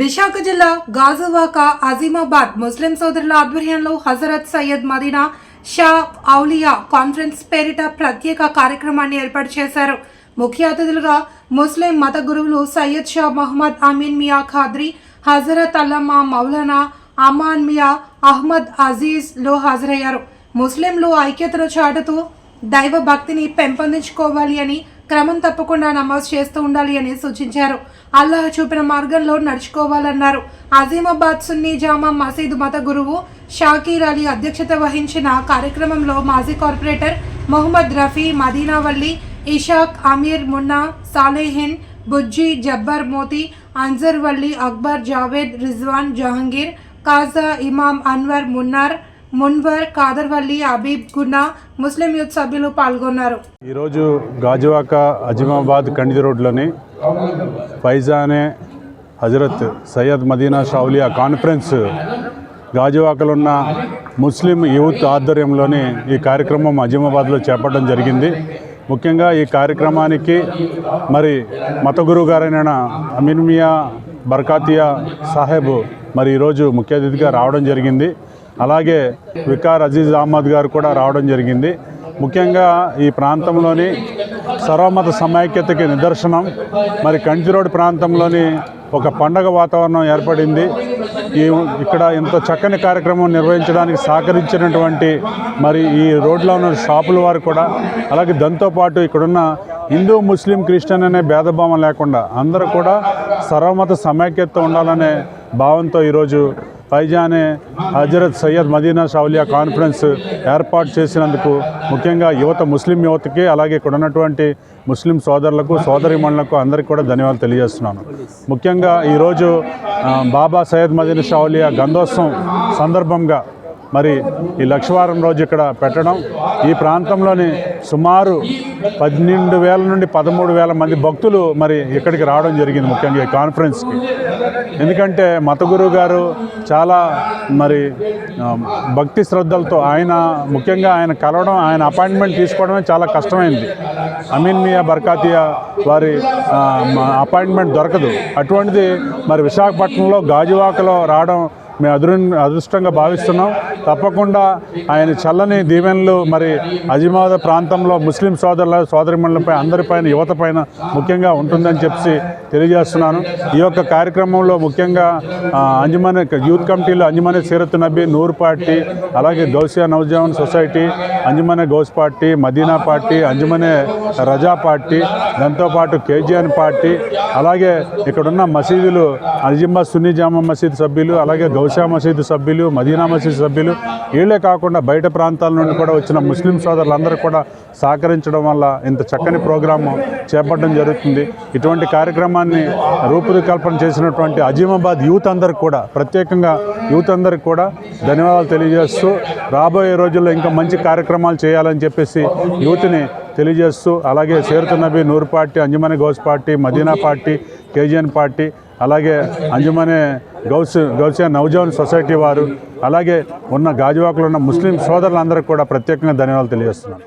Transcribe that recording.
విశాఖ జిల్లా గాజువాక అజీమాబాద్ ముస్లిం సోదరుల ఆధ్వర్యంలో హజరత్ సయ్యద్ మదీనా షా ఔలియా కాన్ఫరెన్స్ పేరిట ప్రత్యేక కార్యక్రమాన్ని ఏర్పాటు చేశారు. ముఖ్య అతిథులుగా ముస్లిం మత గురువులు సయ్యద్ షా మహమ్మద్ అమీన్ మియా ఖాద్రి హజరత్ అల్లమా మౌలానా అమాన్ మియా అహ్మద్ అజీజ్లో హాజరయ్యారు. ముస్లింలు ఐక్యతను చాటుతూ దైవ భక్తిని పెంపొందించుకోవాలి అని క్రమం తప్పకుండా నమాజ్ చేస్తూ ఉండాలి అని సూచించారు. అల్లాహ్ చూపిన మార్గంలో నడుచుకోవాలన్నారు. అజీమాబాద్ సున్నీ జామా మసీదు మత గురువు షాకీర్ అలీ అధ్యక్షత వహించిన కార్యక్రమంలో మాజీ corporator Mohammed Rafi Madinavalli Ishaq Ameer Munna Salehin Bujji Jabbar Moti Anzar Valli Akbar Javed Rizwan Jahangir Khaja Imam Anwar Munnar Munwar Kadarvalli Habib Gunna Muslim youth సభ్యులు పాల్గొన్నారు. ఈరోజు గాజువాక అజిమాబాద్ కండి రోడ్లోని ఫైజానే హజరత్ సయ్యద్ మదీనా షౌలియా కాన్ఫరెన్స్ గాజువాకలో ఉన్న ముస్లిం యూత్ ఆధ్వర్యంలోని ఈ కార్యక్రమం అజిమాబాద్లో చేపట్టడం జరిగింది. ముఖ్యంగా ఈ కార్యక్రమానికి మరి మత గురువు గారైన అమిన్మియా బర్కాతియా సాహెబ్ మరి ఈరోజు ముఖ్య అతిథిగా రావడం జరిగింది. అలాగే వికార్ అజీజ్ అహ్మద్ గారు కూడా రావడం జరిగింది. ముఖ్యంగా ఈ ప్రాంతంలోని సర్వమత సమైక్యతకి నిదర్శనం. మరి కంచి రోడ్ ప్రాంతంలోని ఒక పండగ వాతావరణం ఏర్పడింది. ఈ ఇక్కడ ఇంత చక్కని కార్యక్రమం నిర్వహించడానికి సహకరించినటువంటి మరి ఈ రోడ్లో ఉన్న షాపుల వారు కూడా అలాగే దాంతోపాటు ఇక్కడున్న హిందూ ముస్లిం క్రిస్టియన్ అనే భేదభావం లేకుండా అందరూ కూడా సర్వమత సమైక్యత ఉండాలనే భావంతో ఈరోజు పైజానే హజరత్ సయ్యద్ మదీనా షౌలియా కాన్ఫరెన్స్ ఏర్పాటు చేసినందుకు ముఖ్యంగా యువత ముస్లిం యువతకి అలాగే ఇక్కడ ఉన్నటువంటి ముస్లిం సోదరులకు సోదరిమణులకు అందరికీ కూడా ధన్యవాదాలు తెలియజేస్తున్నాను. ముఖ్యంగా ఈరోజు బాబా సయ్యద్ మదీనా షౌలియా గంధోత్సవం సందర్భంగా మరి ఈ లక్షవారం రోజు ఇక్కడ పెట్టడం. ఈ ప్రాంతంలోని సుమారు పన్నెండు వేల నుండి పదమూడు వేల మంది భక్తులు మరి ఇక్కడికి రావడం జరిగింది ముఖ్యంగా ఈ కాన్ఫరెన్స్కి ఎందుకంటే మతగురు గారు చాలా మరి భక్తి శ్రద్ధలతో ఆయన ముఖ్యంగా ఆయన కలవడం ఆయన అపాయింట్మెంట్ తీసుకోవడమే చాలా కష్టమైంది. అమీన్ మియా బర్కాతియా వారి అపాయింట్మెంట్ దొరకదు. అటువంటిది మరి విశాఖపట్నంలో గాజువాకలో రావడం మేము అదృ అదృష్టంగా భావిస్తున్నాం. తప్పకుండా ఆయన చల్లని దీవెనలు మరి అజిమాద ప్రాంతంలో ముస్లిం సోదరుల సోదరిమణులపై అందరిపైన యువత పైన ముఖ్యంగా ఉంటుందని చెప్పి తెలియజేస్తున్నాను. ఈ యొక్క కార్యక్రమంలో ముఖ్యంగా ఆ, యూత్ కమిటీలో అంజుమనే సీరత్ నబీ నూర్ పార్టీ అలాగే Gausia Navjawan society Anjumane Gaus party Madina party Anjumane Raza party దాంతోపాటు కేజీఎన్ పార్టీ అలాగే ఇక్కడున్న మసీదులు అజింబా సున్నీ జామా మసీద్ సభ్యులు అలాగే గౌషా మసీదు సభ్యులు మదీనా మసీదు సభ్యులు వీళ్ళే కాకుండా బయట ప్రాంతాల నుండి కూడా వచ్చిన ముస్లిం సోదరులందరూ కూడా సహకరించడం వల్ల ఇంత చక్కని ప్రోగ్రాము చేపట్టడం జరుగుతుంది. ఇటువంటి కార్యక్రమాన్ని రూపుకల్పన చేసినటువంటి అజీమాబాద్ యూత్ అందరికి కూడా ప్రత్యేకంగా యూత్ అందరికి కూడా ధన్యవాదాలు తెలియజేస్తూ రాబోయే రోజుల్లో ఇంకా మంచి కార్యక్రమాలు చేయాలని చెప్పేసి యూత్ని తెలియజేస్తూ అలాగే Seerat Nabi Noor party Anjumane Gaus party Madina party KGN party అలాగే అంజుమనే గౌస్ గౌసియా నవజవాన్ సొసైటీ వారు అలాగే ఉన్న గాజువాకలో ఉన్న ముస్లిం సోదరులందరికీ కూడా ప్రత్యేకంగా ధన్యవాదాలు తెలియజేస్తున్నాను.